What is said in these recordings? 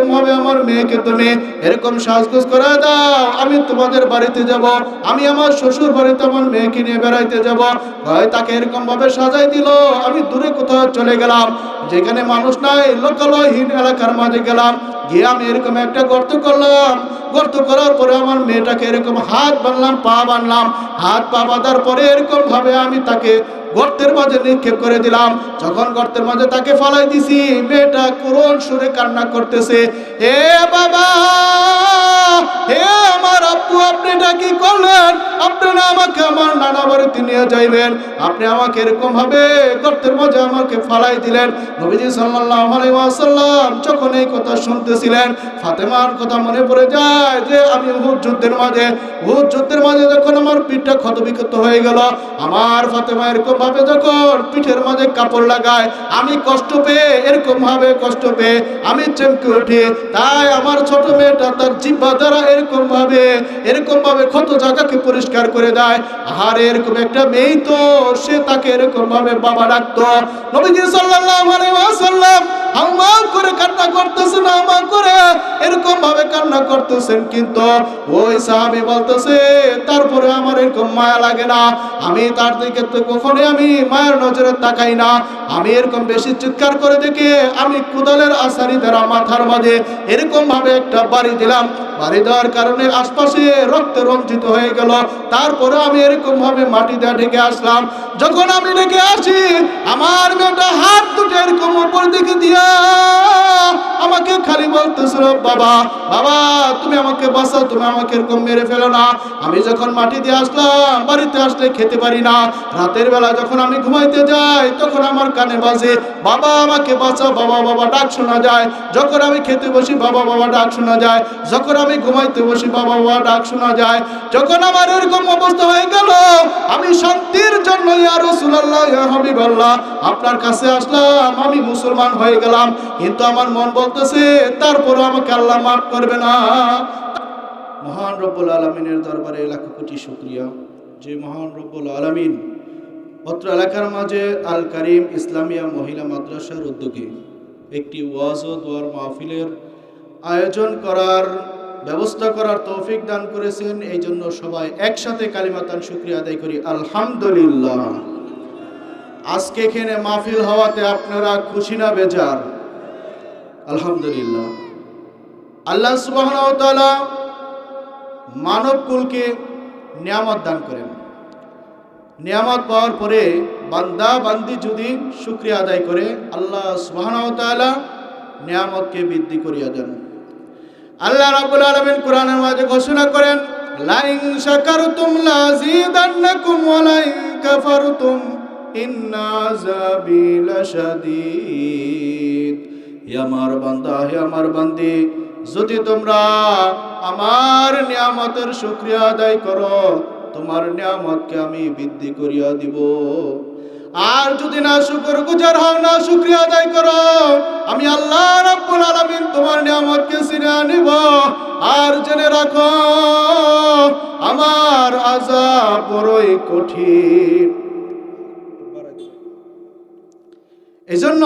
এরকম ভাবে আমার মেয়েকে তুমি এরকম সাজগোজ করে দাও, আমি তোমাদের বাড়িতে যাব, আমি আমার শ্বশুর বাড়িতে আমার মেয়েকে নিয়ে বেড়াইতে যাব। হয় তাকে এরকম ভাবে সাজাই দিল, আমি দূরে কোথাও চলে গেলাম, যেখানে মানুষ নাই, লোকালয়হীন এলাকার মাঝে গেলাম, গিয়ে আমি এরকম একটা গর্ত করলাম। গর্ত করার পরে আমার মেয়েটাকে এরকম হাত বানলাম, পা বানলাম। হাত পা বাঁধার পরে এরকম ভাবে আমি তাকে গর্তের মাঝে নিক্ষেপ করে দিলাম। যখন গর্তের মাঝে তাকে ফালাই দিছি, মেয়েটা করুণ সুরে কান্না করতেছে হে বাবা হে আমার আপু আপনি এটা কি করলেন? আপনি না আমাকে আমার নানা বাড়িতে নিয়ে যাইবেন। আপনি আমাকে এরকম ভাবে গর্তের মাঝে আমাকে ফালাই দিলেন। নবীজি সাল্লাল্লাহু আলাইহি ওয়াসাল্লাম যখন এই কথা শুনতেছিলেন, ফাতেমার কথা মনে পড়ে যায় যে, আমি উহুদ যুদ্ধের মাঝে, উহুদ যুদ্ধের মাঝে যখন আমার পিঠটা ক্ষতবিক্ষত হয়ে গেল, আমার ফাতেমা এরকম ভাবে যখন পিঠের মাঝে কাপড় লাগায়, আমি কষ্ট পেয়ে এরকম ভাবে কষ্ট পেয়ে, আমি চেমকে উঠি। তাই আমার ছোট মেয়েটা তার জিব্বা দ্বারা এরকম ভাবে এরকম ভাবে ক্ষত জায়গাকে পরিষ্কার করে দেয়। আর এরকম একটা মেয়ে তো সে তাকে এরকম ভাবে বাবা ডাকতো। নবীজি সাল্লাল্লাহু আলাইহি ওয়াসাল্লাম হাউমা করে কান্না করতেছেন আমা করে এরকম ভাবে কান্না করতেছেন কিন্তু ওই সাহাবী বলতেছে, তারপরে আমার এরকম মায়া লাগে না। আমি তার দিকে তো কখনোই আমি মায়ের নজরে তাকাই না। আমি এরকম বেশি চিৎকার করে দেখে আমি কুদালের আসারি দ্বারা মাথার মাঝে এরকম ভাবে একটা বাড়ি দিলাম। বাড়ি দেওয়ার কারণে আশপাশে রক্তে রঞ্জিত হয়ে গেল। তারপরে আমি এরকম ভাবে মাটি দিয়ে ঢেকে আসলাম। যখন আমি ঢেকে আসি, আমার মেয়েটা হাত দুটো এরকম উপর দিকে দিয়া আমাকে খালি বলতেছিল বাবা বাবা, তুমি আমাকে বাঁচাও, তুমি আমাকে এরকম মেরে ফেলো না। আমি যখন মাটি দিয়ে আসলাম, বাড়িতে আসলে খেতে পারি না। রাতের বেলা যখন আমি ঘুমাইতে যাই, তখন আমার কানে বাজে, বাবা, আমাকে বাঁচাও, বাবা বাবা, ডাক শোনা যায়। যখন আমি খেতে বসি, বাবা বাবা, ডাক শোনা যায়। যখন আমি ঘুমাইতে বসি, বাবা বাবা, ডাক শোনা যায়। যখন আমার এরকম অবস্থা হয়ে গেল, আমি শান্তির জন্য ইয়া আপনার কাছে আসলাম, আমি মুসলমান হয়ে গেলাম। কিন্তু আমার মন বলতেছে, তারপরও আমাকে আল্লাহ মাফ করবে না। মহান রব্বুল আলমিনের দরবারে লাখ কোটি শুক্রিয়া। যে মহান রব্বুল আলমিন অত্র এলাকার মাঝে আল কারিম ইসলামিয়া মহিলা মাদ্রাসার উদ্যোগে একটি ওয়াজ ও দোয়ার মাহফিলের আয়োজন করার ব্যবস্থা করার তৌফিক দান করেছেন। এই জন্য সবাই একসাথে কালিমাতান শুক্রিয়া আদায় করি। আলহামদুলিল্লাহ। আজকে এখানে মাহফিল হওয়াতে আপনারা খুশি না বেজার? আলহামদুলিল্লাহ। আল্লাহ ওয়া মানব কুলকে নিয়ামত দান করেন। নিয়ামত পাওয়ার পরে বান্দা, বান্দি যদি শুক্রিয়া আদায় করে, আল্লাহ ওয়া নিয়ামতকে বৃদ্ধি করিয়া দেন। আল্লাহ রাব্বুল আলামিন কোরআনের মাঝে ঘোষণা করেন, লাইন শাকারতুম লাযিদান্নাকুম ওয়া কাফারতুম। ইন্না আযাবি লাশাদীদ হে আমার বান্দা, হে আমার বান্দি, যদি তোমরা আমার নিয়ামতের শুকরিয়া আদায় করো, তোমার নিয়ামতকে আমি বৃদ্ধি করিয়া দিব। আর যদি না শুকর গুজার হও, না শুক্রিয়া আদায় করো, আমি আল্লাহ রাব্বুল আলামিন তোমার নিয়ামতকে ছিনিয়ে নিব আর জেনে রাখো, আমার আযাব বড়ই কঠিন। এজন্য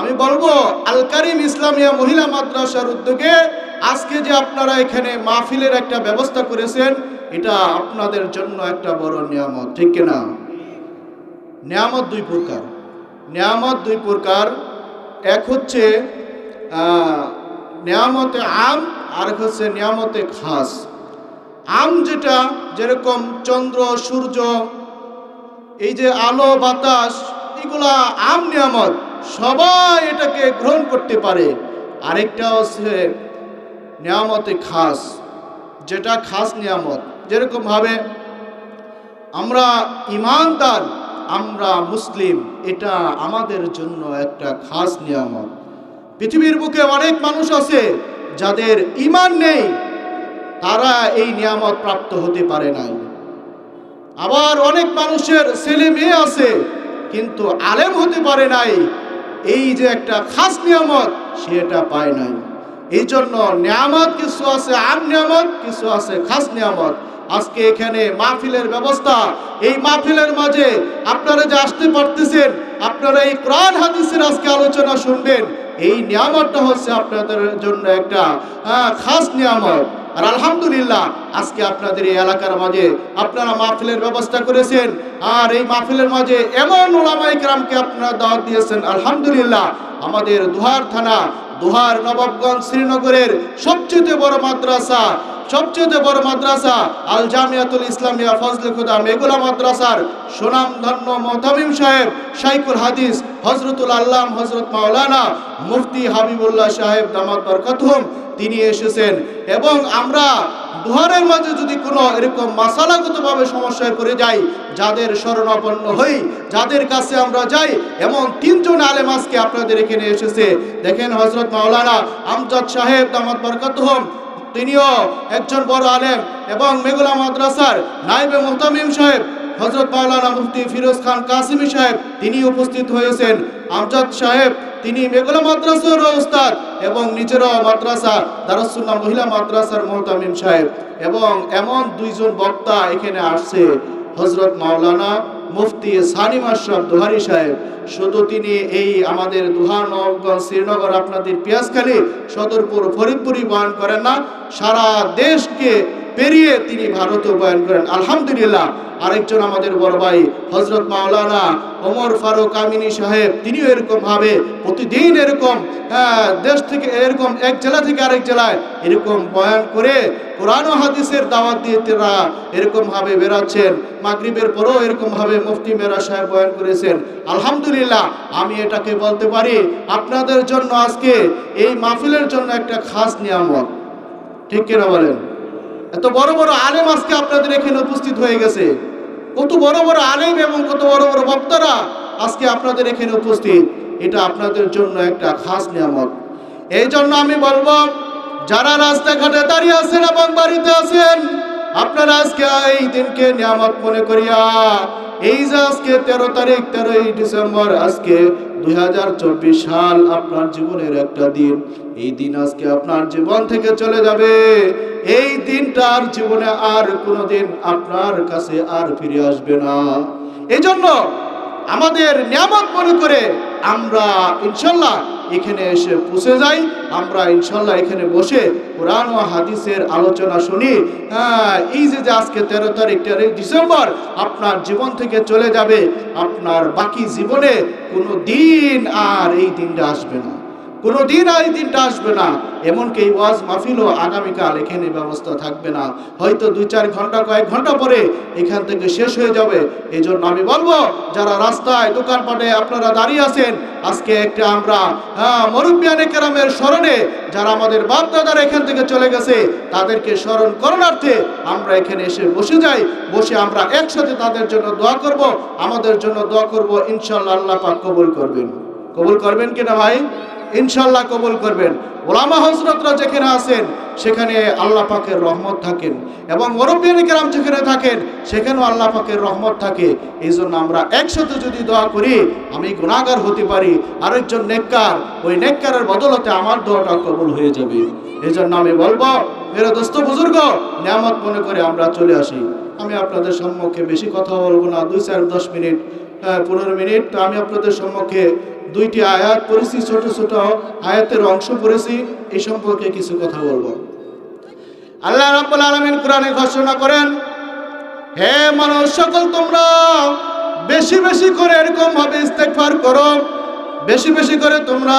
আমি বলব আল কারিম ইসলামিয়া মহিলা মাদ্রাসার উদ্যোগে আজকে যে আপনারা এখানে মাহফিলের একটা ব্যবস্থা করেছেন, এটা আপনাদের জন্য একটা বড় নিয়ামত, ঠিক কিনা নিয়ামত দুই প্রকার। নিয়ামত দুই প্রকার। এক হচ্ছে নিয়ামতে আম, আর এক হচ্ছে নিয়ামতে খাস। আম যেটা, যেরকম চন্দ্র, সূর্য, এই যে আলো, বাতাস এগুলা আম নিয়ামত, সবাই এটাকে গ্রহণ করতে পারে। আরেকটা হচ্ছে নিয়ামতে খাস, যেটা খাস নিয়ামত। যেরকম ভাবে আমরা ইমানদার, আমরা মুসলিম, এটা আমাদের জন্য একটা খাস নিয়ামত। পৃথিবীর বুকে অনেক মানুষ আছে যাদের ইমান নেই, তারা এই নিয়ামত প্রাপ্ত হতে পারে নাই। আবার অনেক মানুষের ছেলে মেয়ে আছে কিন্তু আলেম হতে পারে নাই। এই যে একটা খাস নিয়ামত সে এটা পায় নাই। এই জন্য নিয়ামত কিছু আছে আম নিয়ামত, কিছু আছে খাস নিয়ামত। আজকে এখানে মাহফিলের ব্যবস্থা। এই মাহফিলের মাঝে আপনারা যে আসতে পারতেছেন, আপনারা এই কোরআন, হাদিসের আজকে আলোচনা শুনবেন। এই নিয়ামতটা হচ্ছে আপনাদের জন্য একটা খাস নিয়ামত। আর আলহামদুলিল্লাহ, আজকে আপনাদের এই এলাকার মাঝে আপনারা মাহফিলের ব্যবস্থা করেছেন, আর এই মাহফিলের মাঝে এমন ওলামাই গ্রামকে আপনারা দাওয়াত দিয়েছেন, আলহামদুলিল্লাহ, আমাদের দুহার থানা, দুহার নবাবগঞ্জ শ্রীনগরের সবচেয়ে বড় মাদ্রাসা, সবচেয়ে বড় মাদ্রাসা, আল জামিয়াতুল ইসলামিয়া ফজলে খুদা মেগুলা মাদ্রাসার সুনাম ধন্য মোহতামিম সাহেব শাইকুল হাদিস হজরতুল আল্লাম হজরত মাওলানা মুফতি হাবিবুল্লাহ সাহেব দামাত বরকাতুহম তিনি এসেছেন। এবং আমরা দুহারের মাঝে যদি কোনো এরকম মাসালাগতভাবে সমস্যায় পড়ে যাই, যাদের শরণাপন্ন হই, যাদের কাছে আমরা যাই, এমন তিনজন আলেম আজকে আপনাদের এখানে এসেছে। দেখেন হজরত মাওলানা আমজাদ সাহেব, দামাত বরকাতুহম তিনিও একজন বড় আলেম এবং মেঘলা মাদ্রাসার নাইবে মোহতামিম সাহেব হজরত মাওলানা মুফতি ফিরোজ খান কাসিমি সাহেব, তিনি উপস্থিত হয়েছেন। আমজাদ সাহেব, তিনি মেঘলা মাদ্রাসার ওস্তাদ এবং নিজেরও মাদ্রাসা দারুসুল্লাহ মহিলা মাদ্রাসার মোহতামিম সাহেব এবং এমন দুইজন বক্তা এখানে আসছে। হজরত মাওলানা মুফতি সানিম আশরাফ দোহারি সাহেব, শুধু তিনি এই আমাদের দুহার, নবগঞ্জ, শ্রীনগর আপনাদের পিয়াজখালী, সদরপুর ফরিদপুরি বয়ান করেন না, সারা দেশকে পেরিয়ে তিনি ভারতও বয়ান করেন। আলহামদুলিল্লাহ আরেকজন আমাদের বড় ভাই হজরত মাওলানা ওমর ফারুক আমিনী সাহেব তিনিও এরকম ভাবে প্রতিদিন এরকম আহ, দেশ থেকে এরকম এক জেলা থেকে আরেক জেলায় এরকম বয়ান করে কোরআন হাদিসের দাওয়াত দিয়ে তারা এরকম ভাবে বেরাচ্ছেন মাগরিবের পরেও এরকম ভাবে মুফতি মেরা সাহেব বয়ান করেছেন। আলহামদুলিল্লাহ আমি এটাকে বলতে পারি আপনাদের জন্য আজকে এই মাহফিলের জন্য একটা খাস নিয়ামত। ঠিক কিনা বলেন? এত বড় বড় আলেম আজকে আপনাদের এখানে উপস্থিত হয়ে গেছে। কত বড় বড় আলেম এবং কত বড় বড় বক্তারা আজকে আপনাদের এখানে উপস্থিত। এটা আপনাদের জন্য একটা খাস নিয়ামত। এই জন্য আমি বলব, যারা রাস্তাঘাটে দাঁড়িয়ে আছেন এবং বাড়িতে আছেন, আপনারা আজকে এই দিনকে নিয়ামত মনে করিয়া, এই যে আজকে তেরো তারিখ, তেরোই ডিসেম্বর, আজকে দুই হাজার চব্বিশ সাল আপনার জীবনের একটা দিন। এই দিন আজকে আপনার জীবন থেকে চলে যাবে। এই দিনটা আর জীবনে আর কোনোদিন আপনার কাছে আর ফিরে আসবে না। এই জন্য আমাদের নিয়ামত মনে করে আমরা ইনশাল্লাহ এখানে এসে পুষে যাই। আমরা ইনশাল্লাহ এখানে বসে কোরআন ও হাদিসের আলোচনা শুনি। হ্যাঁ, এই যে যে আজকে তেরো তারিখ তেরোই ডিসেম্বর আপনার জীবন থেকে চলে যাবে। আপনার বাকি জীবনে কোনো দিন আর এই দিনটা আসবে না। কোনো দিন আর এই দিনটা আসবে না। এমনকি ওয়াজ মাহফিলও আগামীকাল এখানে ব্যবস্থা থাকবে না। হয়তো দুই চার ঘণ্টা, কয়েক ঘণ্টা পরে এখান থেকে শেষ হয়ে যাবে। এই জন্য আমি বলব, যারা রাস্তায়, দোকানপাটে আপনারা দাঁড়িয়ে আছেন, আজকে একটা আমরা হ্যাঁ মরুবিয়ানে কেরামের স্মরণে যারা আমাদের বাপ দাদারা এখান থেকে চলে গেছে, তাদেরকে স্মরণ করণার্থে আমরা এখানে এসে বসে যাই। বসে আমরা একসাথে তাদের জন্য দোয়া করব। আমাদের জন্য দোয়া করব ইনশাল্লাহ আল্লাহ পাক কবুল করবেন। কবুল করবেন কিনা ভাই? ইনশাল্লাহ কবুল করবেন। ওলামা হজরতরা যেখানে আছেন, সেখানে আল্লাহ পাকের রহমত থাকেন। এবং মুরব্বিয়ান কেরাম যেখানে থাকেন, সেখানেও আল্লাহ পাকের রহমত থাকে। এই জন্য আমরা একসাথে যদি দোয়া করি, আমি গুণাগার হতে পারি। আরেকজন নেককার, ওই নেককারের বদলতে আমার দোয়াটা কবুল হয়ে যাবে। এই জন্য আমি বলব মেরে দোস্ত বুজুর্গ, নিয়ামত মনে করে আমরা চলে আসি। আমি আপনাদের সম্মুখে বেশি কথা বলব না, দুই চার দশ মিনিট পনেরো মিনিট। আমি আপনাদের সম্মুখে দুইটি আয়াত পড়েছি, ছোট ছোট আয়াতের অংশ পড়েছি এই সম্পর্কে কিছু কথা বলব। আল্লাহ রাব্বুল আলামিন কোরআনে ঘোষণা করেন, হে মানুষ, সকল তোমরা বেশি বেশি করে এরকম ভাবে ইস্তেগফার করো। বেশি বেশি করে তোমরা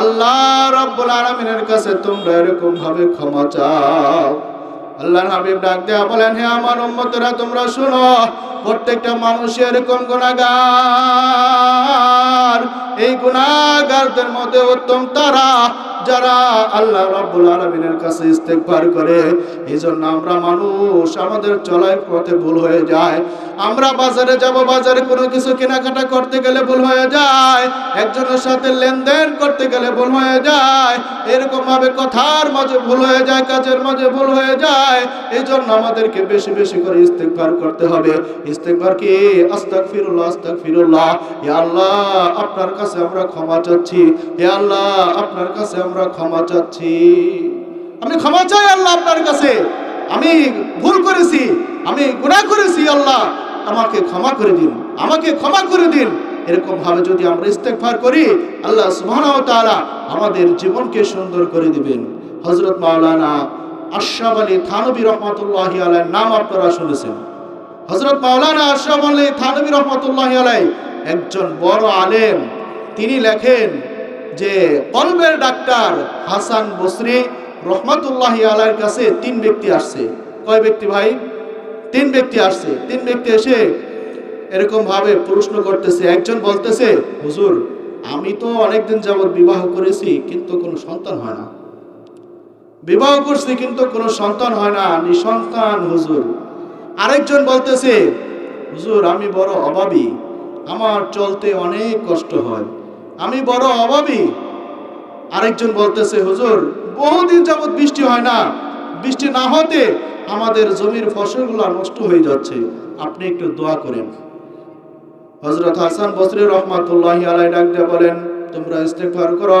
আল্লাহ রাব্বুল আলামিনের কাছে তোমরা এরকম ভাবে ক্ষমা চাও। আল্লাহর হাবিব ডাক দেয়া বলেন, হে আমার উম্মতেরা, তোমরা শুনো, প্রত্যেকটা মানুষ এরকম গুণাগার এই গুণাগারদের মধ্যে উত্তম তারা যারা আল্লাহ রাব্বুল আলামিনের কাছে ইস্তেগফার করে। এই জন্য আমরা মানুষ আমাদের চলায় পথে ভুল হয়ে যায়। আমরা বাজারে যাব, বাজারে কোনো কিছু কেনাকাটা করতে গেলে ভুল হয়ে যায়। একজনের সাথে লেনদেন করতে গেলে ভুল হয়ে যায়। এরকম ভাবে কথার মাঝে ভুল হয়ে যায়, কাজের মাঝে ভুল হয়ে যায়। এই জন্য আমাদেরকে বেশি বেশি করে ইস্তেগফার করতে হবে। ইস্তেগফার কি? আস্তাগফিরুল্লাহ আস্তাগফিরুল্লাহ। ইয়া আল্লাহ, আপনার কাছে আমরা ক্ষমা চাচ্ছি। আল্লাহ, আপনার কাছে আমরা ক্ষমা চাচ্ছি। আমি ক্ষমা চাই আল্লাহ আপনার কাছে। আমি ভুল করেছি, আমি গুনাহ করেছি আল্লাহ। আমাকে ক্ষমা করে দিন, আমাকে ক্ষমা করে দিন। এরকম ভাবে যদি আমরা ইস্তেগফার করি, আল্লাহ সুবহানাহু আমাদের জীবনকে সুন্দর করে দিবেন। হযরত মাওলানা আশরাফ আলী থানবী রহমাতুল্লাহি আলাইহির নাম আপনারা শুনেছেন। হযরত মাওলানা আশরাফ আলী থানবী রহমাতুল্লাহি আলাইহি একজন বড় আলেম। তিনি লেখেন যে, কলবের ডাক্তার হাসান বসরি রহমাতুল্লাহি আলাইহির কাছে তিন ব্যক্তি আসছে। কয় ব্যক্তি ভাই? তিন ব্যক্তি আসছে। তিন ব্যক্তি এসে এরকম ভাবে প্রশ্ন করতেছে। একজন বলতেছে, হুজুর, আমি তো অনেকদিন যাবৎ বিবাহ করেছি, কিন্তু কোনো সন্তান হয় না। বিবাহ করছি কিন্তু কোনো সন্তান হয় না, নিঃসন্তান হুজুর। আরেকজন বলতেছে, হুজুর, আমি বড় অভাবী, আমার চলতে অনেক কষ্ট হয়, আমি বড় অভাবী। আরেকজন বলতেছে, হুজুর, বহুদিন যাবৎ বৃষ্টি হয় না, বৃষ্টি না হতে আমাদের জমির ফসলগুলো নষ্ট হয়ে যাচ্ছে, আপনি একটু দোয়া করেন। হজরত হাসান বসরি রহমাতুল্লাহি আলাই ডাক দিয়ে বলেন, তোমরা ইস্তেগফার করো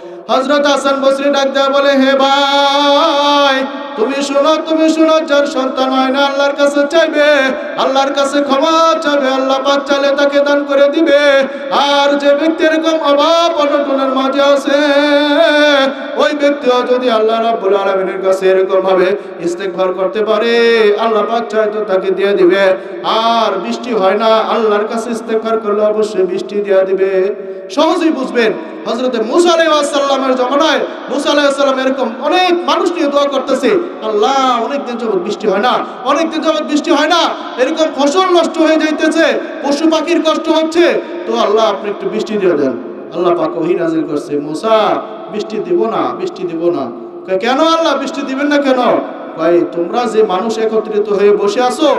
হজরত হাসান বসরি ডাক দেয়া বলে, হে ভাই, তুমি শোনো তুমি শোনো, যার সন্তান হয় না আল্লাহর কাছে চাইবে, আল্লাহর কাছে ক্ষমা চাইবে আল্লাহ পাক চাইলে তাকে দান করে দিবে। আর যে ব্যক্তি এরকম অভাব, অনটনের মাঝে আছে ব্যক্তিও যদি আল্লাহ রাব্বুল আলামিনের কাছে এরকম ভাবে ইস্তেগফার করতে পারে, আল্লাহ পাক চাই তো তাকে দিয়ে দিবে। আর বৃষ্টি হয় না, আল্লাহর কাছে ইস্তেগফার করলে অবশ্যই বৃষ্টি দিয়ে দিবে। সহজেই বুঝবেন হজরতে মুসা আলাইসাল্লামের জমানায় মুসা আলাইসাল্লাম এরকম অনেক মানুষ নিয়ে দোয়া করতেছে, আল্লাহ অনেক দিন যাবত বৃষ্টি হয় না অনেক দিন যাবত বৃষ্টি হয় না, এরকম ফসল নষ্ট হয়ে যাইতেছে, পশু পাখির কষ্ট হচ্ছে, তো আল্লাহ আপনি একটু বৃষ্টি দিয়ে দেন। আল্লাহ পাক ওহি নাজিল করছে, মুসা বৃষ্টি দিব না, বৃষ্টি দিব না। কেন আল্লাহ বৃষ্টি দিবেন না কেন? ভাই, তোমরা যে মানুষ একত্রিত হয়ে বসে আছো,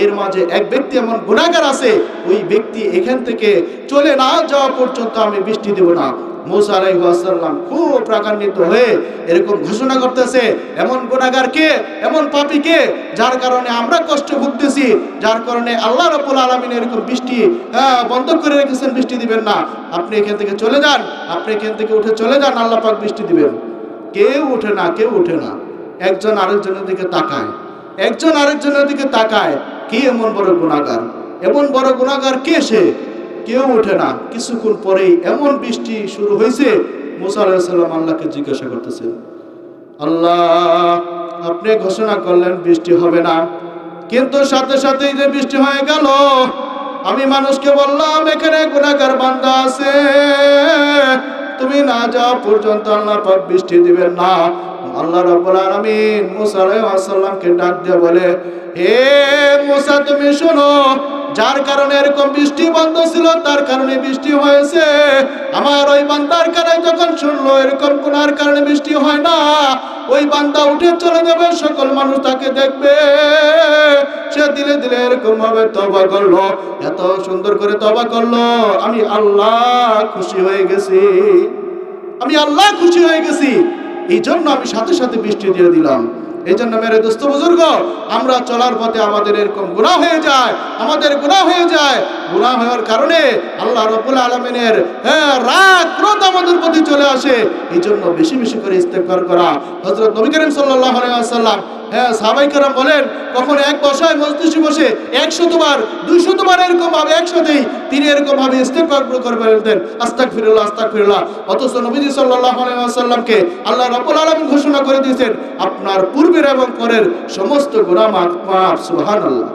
এর মাঝে এক ব্যক্তি এমন গুণাগার আছে, ওই ব্যক্তি এখান থেকে চলে না যাওয়া পর্যন্ত আমি বৃষ্টি দেব না। মৌসা আলাইসাল্লাম খুব প্রাকান্বিত হয়ে এরকম ঘোষণা করতেছে, এমন গুণাগার কে এমন পাপী কে যার কারণে আমরা কষ্ট ভুগতেছি, যার কারণে আল্লাহ রব্বুল আলমিন এরকম বৃষ্টি বন্ধ করে রেখেছেন, বৃষ্টি দিবেন না। আপনি এখান থেকে চলে যান, আপনি এখান থেকে উঠে চলে যান, আল্লাহ পাক বৃষ্টি দিবেন। কেউ উঠে না, কেউ উঠে না। একজন আরেকজনের দিকে তাকায়, একজন আরেকজনের দিকে তাকায়, কে এমন বড় গুণাগার এমন বড় গুণাগার কে সে? কেউ ওঠে না। কিছুক্ষণ পরেই এমন বৃষ্টি শুরু হয়েছে, মুসা আলাহিসাল্লাম আল্লাহকে জিজ্ঞাসা করতেছে আল্লাহ, আপনি ঘোষণা করলেন বৃষ্টি হবে না। কিন্তু সাথে সাথেই যে বৃষ্টি হয়ে গেল, আমি মানুষকে বললাম, এখানে গুণাগার বান্দা আছে। তুমি না যাওয়া পর্যন্ত আল্লাহ বৃষ্টি দিবেন না। আল্লাহ রাব্বুল আলামিন মুসা আলাইহিস সালামকে ডাক দিয়ে বলে, হে মুসা, তুমি শোনো, যার কারণে এরকম বৃষ্টি বন্ধ ছিল, তার কারণে বৃষ্টি হয়েছে। আমার ওই বান্দার কারণে যখন শুনলো, এরকম কোনার কারণে বৃষ্টি হয় না, ওই বান্দা উঠে চলে যাবে, সকল মানুষ তাকে দেখবে। সে দিলে দিলে এরকম ভাবে তবা করল, এত সুন্দর করে তবা করল, আমি আল্লাহ খুশি হয়ে গেছি, আমি আল্লাহ খুশি হয়ে গেছি। এই জন্য আমি সাথে সাথে বৃষ্টি দিয়ে দিলাম। এই জন্য মেরে দোস্ত বুজুর্গ, আমরা চলার পথে আমাদের এরকম গুণা হয়ে যায়, আমাদের গুণা হয়ে যায়। গুণা হওয়ার কারণে আল্লাহ রবুল আলমিনের হ্যাঁ রাত ক্রোধ আমাদের প্রতি চলে আসে। এই জন্য বেশি বেশি করে ইস্তেফার করা। হজরত নবী করিম সাল্লাহ হ্যাঁ সাহাবাই বলেন, কখন এক বসায় মজলিসে বসে একশতবার এরকম ভাবে একসাথেই তিনি এরকম ভাবে ইস্তেফার করে বলতেন আস্তাক ফিরুল্লাহ আস্তাক ফিরুল্লাহ অথচ নবীজি সাল্লাহ আলাইসাল্লামকে আল্লাহ রব্বুল আলম ঘোষণা করে দিয়েছেন, আপনার পূর্বের এবং পরের সমস্ত গুণা মাফ সুহান সুবহানাল্লাহ।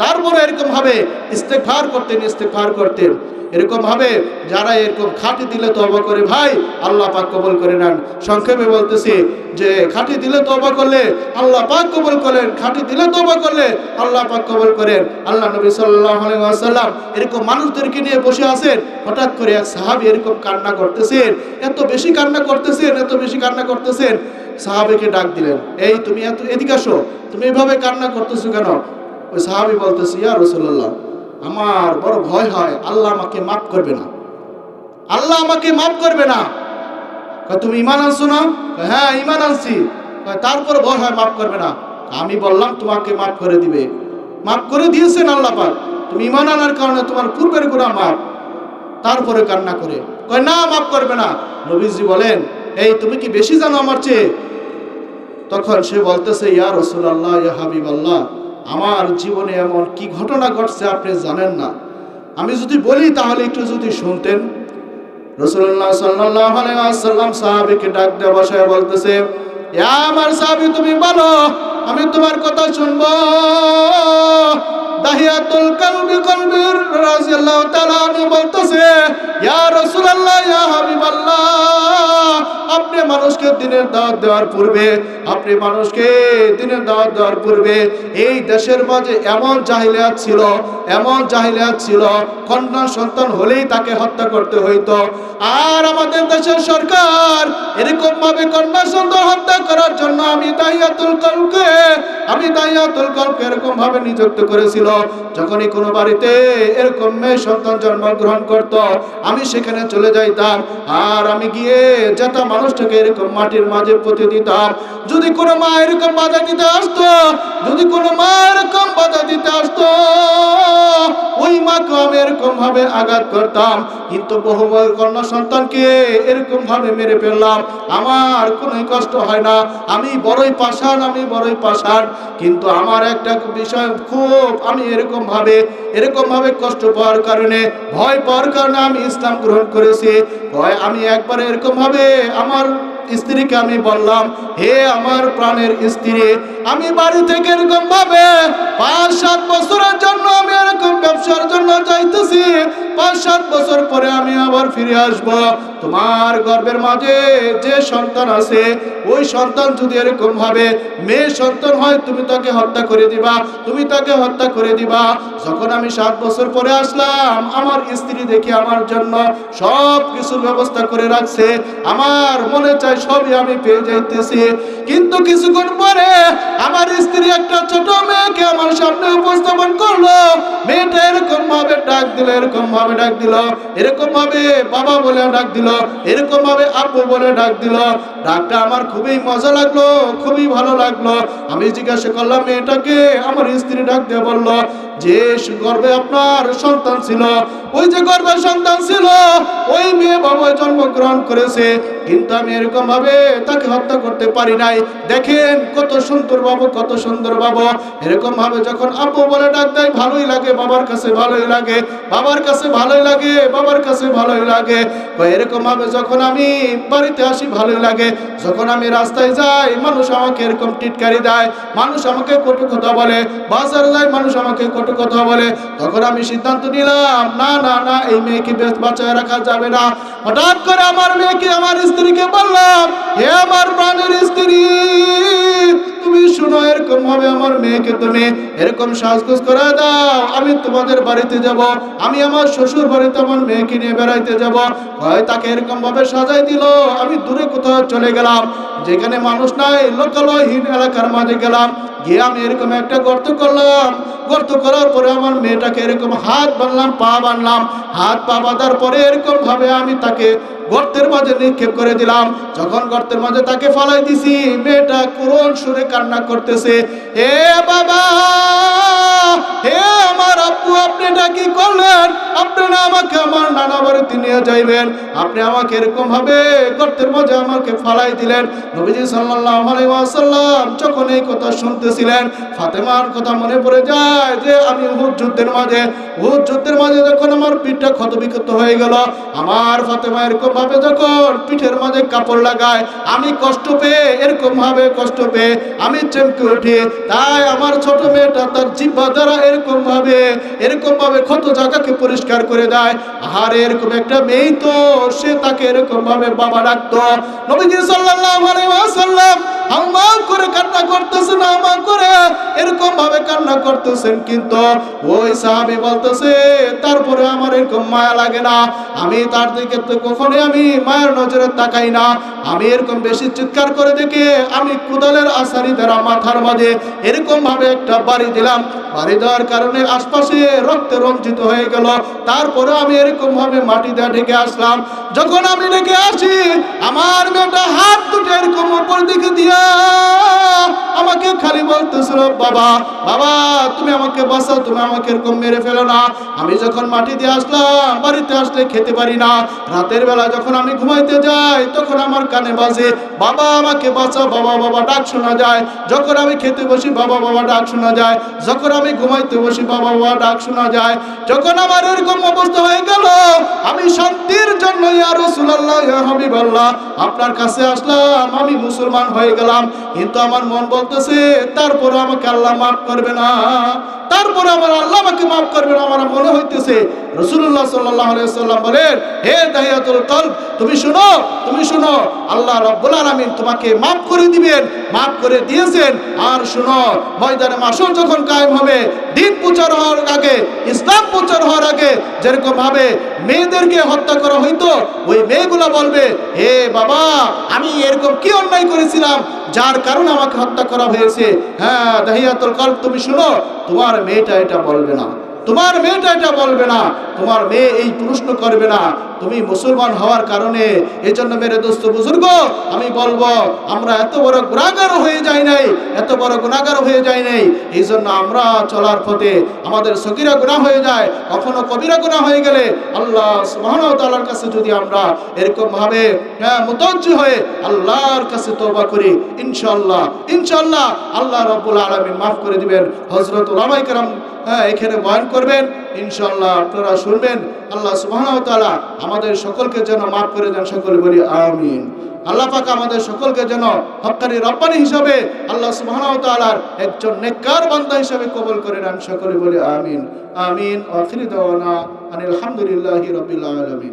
তারপরে এরকম ভাবে ইস্তেফার করতেন ইস্তেফার করতেন। এরকম ভাবে যারা এরকম খাঁটি দিলে তবা করে, ভাই, আল্লাহ পাক কবল করে নেন। সংক্ষেপে বলতেছি যে, খাঁটি দিলে তবা করলে আল্লাহ পাক কবল করেন, খাঁটি দিলে তবা করলে আল্লাহ পাক কবল করেন। আল্লাহ নবী ওয়াসাল্লাম এরকম মানুষদেরকে নিয়ে বসে আছেন, হঠাৎ করে এক সাহাবী এরকম কান্না করতেছেন, এত বেশি কান্না করতেছেন, এত বেশি কান্না করতেছেন। সাহাবীকে ডাক দিলেন, এই তুমি এত, এদিকে আসো, তুমি এভাবে কান্না করতেছো কেন? ওই সাহাবী বলতেছে, ইয়া রাসূলুল্লাহ, আমার বড় ভয় হয়, আল্লাহ আমাকে মাফ করবে না। আল্লাহ আমাকে মাফ করবে না। তুমি ইমান আনছো না? হ্যাঁ ইমান আনছি। তারপর ভয় হয়, মাফ করবে না। আমি বললাম, তোমাকে মাফ করে দিবে। মাফ করে দিয়েছেন আল্লাহ পাক। তুমি ইমান আনার কারণে তোমার পূর্বের গুণা মাফ। তারপরে কান্না করে। কয়, না, মাফ করবে না। নবীজি বলেন, এই, তুমি কি বেশি জানো আমার চেয়ে? তখন সে বলতেছে, ইয়া রসুলাল্লাহ, ইয়া হাবিব আল্লাহ আমার জীবনে এমন কি ঘটনা ঘটছে আপনি জানেন না। আমি যদি বলি তাহলে একটু যদি শুনতেন। রসুল্লাহ সাল্লাহ আলাইসাল্লাম সাহাবিকে ডাক দেওয়া বসায় বলতেছে আমার সাহাবি, তুমি বলো, আমি তোমার কথা শুনব। দাহিয়াতুল কলবি তাআলা বলতেছে, ইয়া রাসূলুল্লাহ, ইয়া হাবিবাল্লাহ, আপনি মানুষকে দাওয়াত দেওয়ার পূর্বে, আপনি মানুষকে দাওয়াত দেওয়ার পূর্বে এই দেশের মাঝে এমন ছিল এমন ছিল, কন্যা সন্তান হলেই তাকে হত্যা করতে হইতো। আর আমাদের দেশের সরকার এরকম ভাবে কন্যা সন্তান হত্যা করার জন্য আমি দাইয়াতুল কলকে আমি দাইয়াতুল কলকে এরকম ভাবে নিযুক্ত করেছিল। যখনই কোনো বাড়িতে এরকম মেয়ে সন্তান জন্মগ্রহণ করত, আমি সেখানে চলে যাইতাম, আর আমি গিয়ে যেটা মানুষটাকে এরকম মাটির মাঝে পুঁতে দিতাম। যদি কোনো মা এরকম বাধা দিতে আসতো, যদি কোনো মা এরকম বাধা দিতে আসতো, ওই মাকে আমি এরকম ভাবে আঘাত করতাম। কিন্তু বহু কন্যা সন্তানকে এরকম ভাবে মেরে ফেললাম। আমার কোনো কষ্ট হয় না। আমি বড়ই পাষাণ, আমি বড়ই পাষাণ। কিন্তু আমার একটা বিষয় খুব আমি এরকম ভাবে এরকম ভাবে কষ্ট পাওয়ার কারণে, ভয় পাওয়ার কারণে আমি ইসলাম গ্রহণ করেছি। ভয় আমি একবার এরকম ভাবে আমার স্ত্রীকে আমি বললাম, হে আমার প্রাণের স্ত্রী, আমি বাড়ি থেকে এরকম ভাবে পাঁচ সাত বছরের জন্য আমি এরকম ব্যবসার জন্য যাইতেছি। পাঁচ সাত বছর পরে আমি আবার ফিরে আসব। তোমার গর্বের মাঝে যে সন্তান আছে, ওই সন্তান যদি এরকম ভাবে মেয়ে সন্তান হয়, তুমি তাকে হত্যা করে দিবা, তুমি তাকে হত্যা করে দিবা। যখন আমি সাত বছর পরে আসলাম, আমার স্ত্রী দেখি আমার জন্য সব কিছুর ব্যবস্থা করে রাখছে। আমার মনে চাই সবই আমি পেয়ে যাইতেছি। কিন্তু কিছুক্ষণ পরে আমার স্ত্রী একটা ছোট মেয়েকে আমার সামনে উপস্থাপন করল। মেয়েটা এরকম ভাবে ডাক দিল এরকম ভাবে ডাক দিল। এরকম ভাবে বাবা বলে ডাক দিল এরকম ভাবে আব্বু বলে ডাক দিল। ডাকটা আমার খুবই মজা লাগল, খুবই ভালো লাগল। আমি জিজ্ঞাসা করলাম, মেয়েটাকে? আমার স্ত্রী ডাক দিয়ে বলল যে গর্বে আপনার সন্তান ছিল, ওই যে গর্ভে সন্তান ছিল, ওই মেয়ে বাবা জন্মগ্রহণ করেছে। কিন্তু আমি এরকম ভাবে তাকে হত্যা করতে পারি নাই। দেখেন কত সুন্দর বাবু, কত সুন্দর বাবু। এরকম ভাবে যখন আব্বু বলে ডাক দেয়, ভালোই লাগে, বাবার কাছে ভালোই লাগে, বাবার কাছে ভালোই লাগে, বাবার কাছে ভালোই লাগে। এরকম ভাবে যখন আমি বাড়িতে আসি, ভালোই লাগে। যখন আমি রাস্তায় যাই, মানুষ আমাকে এরকম টিটকারি দেয়, মানুষ আমাকে কটু কথা বলে। বাজারে যায়, মানুষ আমাকে কটু কথা বলে, তখন আমি সিদ্ধান্ত নিলাম, না না না, এই মেয়েকে বেশ বাঁচায় রাখা যাবে না। হঠাৎ করে আমার মেয়েকে, আমার স্ত্রীকে বললাম হে আমার প্রাণের স্ত্রী, তুমি শুনো, এরকম ভাবে আমার মেয়েকে তুমি এরকম সাজগোজ করে দাও, আমি তোমাদের বাড়িতে যাব, আমি আমার শ্বশুর বাড়িতে আমার মেয়েকে নিয়ে বেড়াইতে যাব। হয় তাকে এরকম ভাবে সাজাই দিল, আমি দূরে কোথাও চলে গেলাম, যেখানে মানুষ নাই, লোকালয়হীন এলাকার মাঝে গেলাম, গিয়ে আমি এরকম একটা গর্ত করলাম। গর্ত করার পরে আমার মেয়েটাকে এরকম হাত বানলাম, পা বানলাম, হাত পা বাঁধার পরে এরকম ভাবে আমি তাকে গর্তের মাঝে নিক্ষেপ করে দিলাম। যখন গর্তের মাঝে তাকে ফালাই দিছি, মেয়েটা করুণ সুরে কান্না করতেছে, এ বাবা, হে আমার আব্বু, আপনি এটা কি করলেন? আপনি না আমাকে আমার নানা বাড়িতে নিয়ে যাইবেন। আপনি আমাকে এরকম ভাবে গর্তের মাঝে আমাকে ফালাই দিলেন। নবীজি সাল্লাল্লাহু আলাইহি ওয়াসাল্লাম যখন এই কথা শুনতেছিলেন, ফাতেমার কথা মনে পড়ে যায় যে, আমি উহুদ যুদ্ধের মাঝে, উহুদ যুদ্ধের মাঝে যখন আমার পিঠটা ক্ষতবিক্ষত হয়ে গেল, আমার ফাতেমা এরকম ভাবে যখন পিঠের মাঝে কাপড় লাগায়, আমি কষ্ট পেয়ে এরকম ভাবে কষ্ট পেয়ে আমি চেমকে উঠি। তাই আমার ছোট মেয়েটা তার জিব্বা দ্বারা এরকম ভাবে এরকম ভাবে ক্ষত জায়গাকে পরিষ্কার করে দেয়। আর এরকম একটা মেয়ে তো সে তাকে এরকম ভাবে বাবা ডাকতো। নবীজি সাল্লাল্লাহু আলাইহি ওয়াসাল্লাম হাউমাউ করে কান্না করতেছেন হাউমাউ করে এরকম ভাবে কান্না করতেছেন, কিন্তু ওই সাহাবী বলতেছে, তারপরে আমার এরকম মায়া লাগে না। আমি তার দিকে তো কখনোই আমি মায়ের নজরে তাকাই না। আমি এরকম বেশি চিৎকার করে দেখে আমি কুদালের আসারি দ্বারা মাথার মাঝে এরকম ভাবে একটা বাড়ি দিলাম। বাড়ি দেওয়ার কারণে আশপাশে রক্তে রঞ্জিত হয়ে গেল। তারপরে আমি এরকম ভাবে মাটি দিয়ে ঢেকে আসলাম। যখন আমি ঢেকে আসি, আমার মেয়েটা হাত দুটো এরকম উপর দিকে দিয়ে আমাকে খালি বলতেছিল, বাবা বাবা, তুমি আমাকে তুমি আমাকে এরকম মেরে ফেলো না। আমি যখন মাটি দিয়ে আসলাম, বাড়িতে আসলে খেতে পারি না। রাতের বেলা যখন আমি ঘুমাইতে যাই, তখন আমার কানে বাজে, বাবা, আমাকে বাঁচাও, বাবা বাবা, ডাক শোনা যায়। যখন আমি খেতে বসি, বাবা বাবা, ডাক শোনা যায়। যখন আমি ঘুমাইতে বসি, বাবা বাবা, ডাক শোনা যায়। যখন আমার এরকম অবস্থা হয়ে গেল, আমি শান্তির জন্য ইয়া রাসূলুল্লাহ ইয়া আপনার কাছে আসলাম। আমি মুসলমান হয়ে গেলাম। কিন্তু আমার মন বলতেছে তারপরে আমাকে আল্লাহ মাফ করবে না তারপরে আমার আল্লাহ আমাকে মাফ করবে না। আমার মনে হইতেছে রসুল্লাহ সাল্লাহ সাল্লাম বলেন, হে দাহিয়াতুল কলব, তুমি শুনো তুমি শুনো, আল্লাহ রব্বুল আলামিন তোমাকে মাফ করে দিবেন, মাফ করে দিয়েছেন, আর শুনো, ময়দানে মাসুল যখন কায়েম হবে, দিন প্রচার হওয়ার আগে, ইসলাম প্রচার হওয়ার আগে, যেরকম ভাবে মেয়েদেরকে হত্যা করা হইতো, ওই মেয়েগুলো বলবে, হে বাবা, আমি এরকম কি অন্যায় করেছিলাম, যার কারণে আমাকে হত্যা করা হয়েছে? হ্যাঁ দাহিয়াতুল কলব, তুমি শুনো, তোমার মেয়েটা এটা বলবে না। তোমার মেয়েটা এটা বলবে না। তোমার মেয়ে এই প্রশ্ন করবে না। তুমি মুসলমান হওয়ার কারণে এই জন্য মেরে দোস্ত বুজুর্গ, আমি বলব, আমরা এত বড় গুণাগার হয়ে যাই নাই, এত বড় গুণাগার হয়ে যাই নাই। এই জন্য আমরা চলার পথে আমাদের সকিরা গুণা হয়ে যায়, কখনো কবিরা গুণা হয়ে গেলে আল্লাহ তাআলার কাছে যদি আমরা এরকম ভাবে হ্যাঁ মুতজ্জি হয়ে আল্লাহর কাছে তওবা করি, ইনশাআল্লাহ ইনশাআল্লাহ আল্লাহ রাব্বুল আলামিন মাফ করে দিবেন। হযরত উলামায়ে কেরাম হ্যাঁ এখানে বয়ান করবেন ইনশাল্লাহ আপনারা শুনবেন। আল্লাহ সুবহানাহু আমাদের সকলকে যেন মাফ করে দেন, সকলে বলি আমিন। আল্লাহ পাক আমাদের সকলকে যেন হকারি রপ্তানি হিসাবে আল্লাহ সুবহানাহু একজন নেককার বান্দা হিসাবে কবল করে নেন, সকলে বলি আমিন। আমিন। আখিরি দাওয়ানা আনিল হামদুলিল্লাহি রাব্বিল আলামিন।